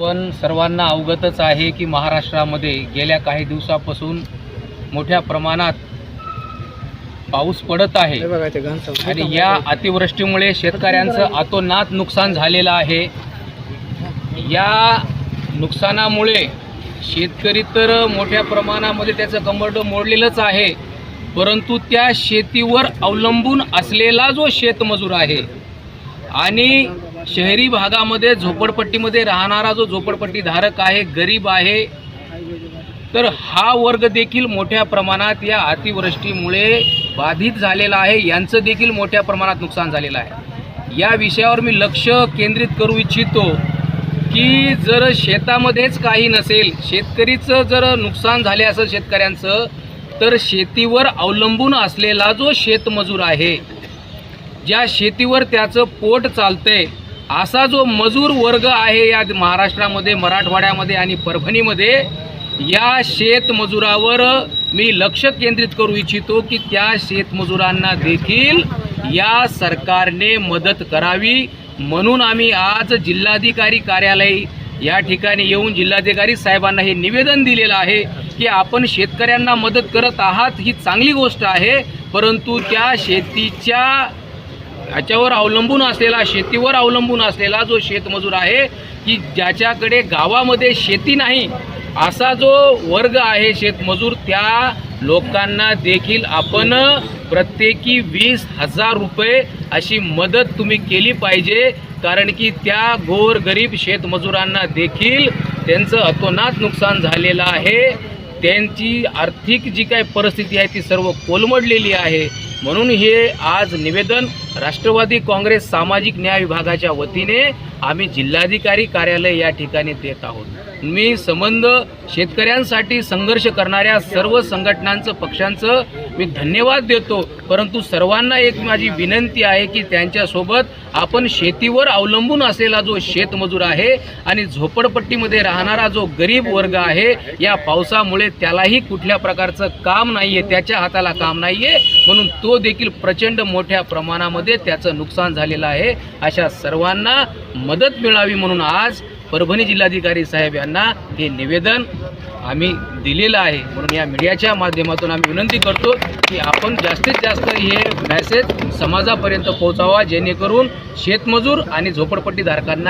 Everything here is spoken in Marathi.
पण सर्वांना अवगतच आहे की महाराष्ट्रामध्ये गेल्या काही दिवसापासून मोठ्या प्रमाणात पाऊस पडत आहे. आणि या अतिवृष्टीमुळे शेतकऱ्यांचं अतोनात नुकसान झालेलं आहे. या नुकसानामुळे शेतकरी तर मोठ्या प्रमाणामध्ये त्याचं कंबरड मोडलेलंच आहे. परंतु त्या शेतीवर अवलंबून असलेला जो शेतमजूर आहे आणि शहरी भागामध्ये झोपडपट्टीमध्ये राहणारा जो झोपडपट्टी धारक आहे गरीब आहे तर हा वर्ग देखील मोठ्या प्रमाणात या अतिवृष्टीमुळे बाधित झालेला आहे. यांचं देखील मोठ्या प्रमाणात नुकसान झालेलं आहे. या विषयावर मी लक्ष केंद्रित करू इच्छितो की जर शेतामध्येच काही नसेल शेतकरीचं जर नुकसान झाले असेल शेतकऱ्यांचं तर शेतीवर अवलंबून असलेला जो शेतमजूर आहे ज्या शेतीवर त्याचं पोट चालतंय असा जो मजूर वर्ग आहे या महाराष्ट्रामध्ये मराठवाड्यामध्ये आणि परभणीमध्ये या शेतमजुरावर मी लक्ष केंद्रित करू इच्छितो की त्या शेतमजुरांना देखील या सरकारने मदत करावी. म्हणून आम्ही आज जिल्हाधिकारी कार्यालय या ठिकाणी येऊन जिल्हाधिकारी साहेबांना हे निवेदन दिलेलं आहे की आपण शेतकऱ्यांना मदत करत आहात ही चांगली गोष्ट आहे परंतु त्या शेतीच्या ह्याच्यावर अवलंबून असलेला शेतीवर अवलंबून असलेला जो शेतमजूर आहे की ज्याच्याकडे गावामध्ये शेती नाही असा जो वर्ग आहे शेतमजूर त्या लोकांना देखील आपण प्रत्येकी वीस हजार रुपये अशी मदत तुम्ही केली पाहिजे कारण की त्या गोर गरीब शेतमजुरांना देखील त्यांचं अतोनात नुकसान झालेलं आहे. त्यांची आर्थिक जी काही परिस्थिती आहे ती सर्व कोलमडलेली आहे. म्हणून हे आज निवेदन राष्ट्रवादी काँग्रेस सामाजिक न्याय विभागाच्या वतीने आम्ही जिल्हाधिकारी कार्यालय या ठिकाणी देत आहोत. मी संबंध शेतकऱ्यांसाठी संघर्ष करणाऱ्या सर्व संघटनांचं पक्षांचं मी धन्यवाद देतो. परंतु सर्वांना एक माझी विनंती आहे की त्यांच्यासोबत आपण शेतीवर अवलंबून असलेला जो शेतमजूर आहे आणि झोपडपट्टीमध्ये राहणारा जो गरीब वर्ग आहे या पावसामुळे त्यालाही कुठल्या प्रकारचं काम नाही आहे त्याच्या हाताला काम नाही आहे म्हणून तो देखील प्रचंड मोठ्या प्रमाणामध्ये त्याचं नुकसान झालेलं आहे. अशा सर्वांना मदत मिळावी म्हणून आज परभणी जिल्हाधिकारी साहेब यांना हे निवेदन आम्ही दिलेलं आहे. म्हणून या मीडियाच्या माध्यमातून आम्ही विनंती करतो की आपण जास्तीत जास्त हे मॅसेज समाजापर्यंत पोहोचावा जेणेकरून शेतमजूर आणि झोपडपट्टीधारकांना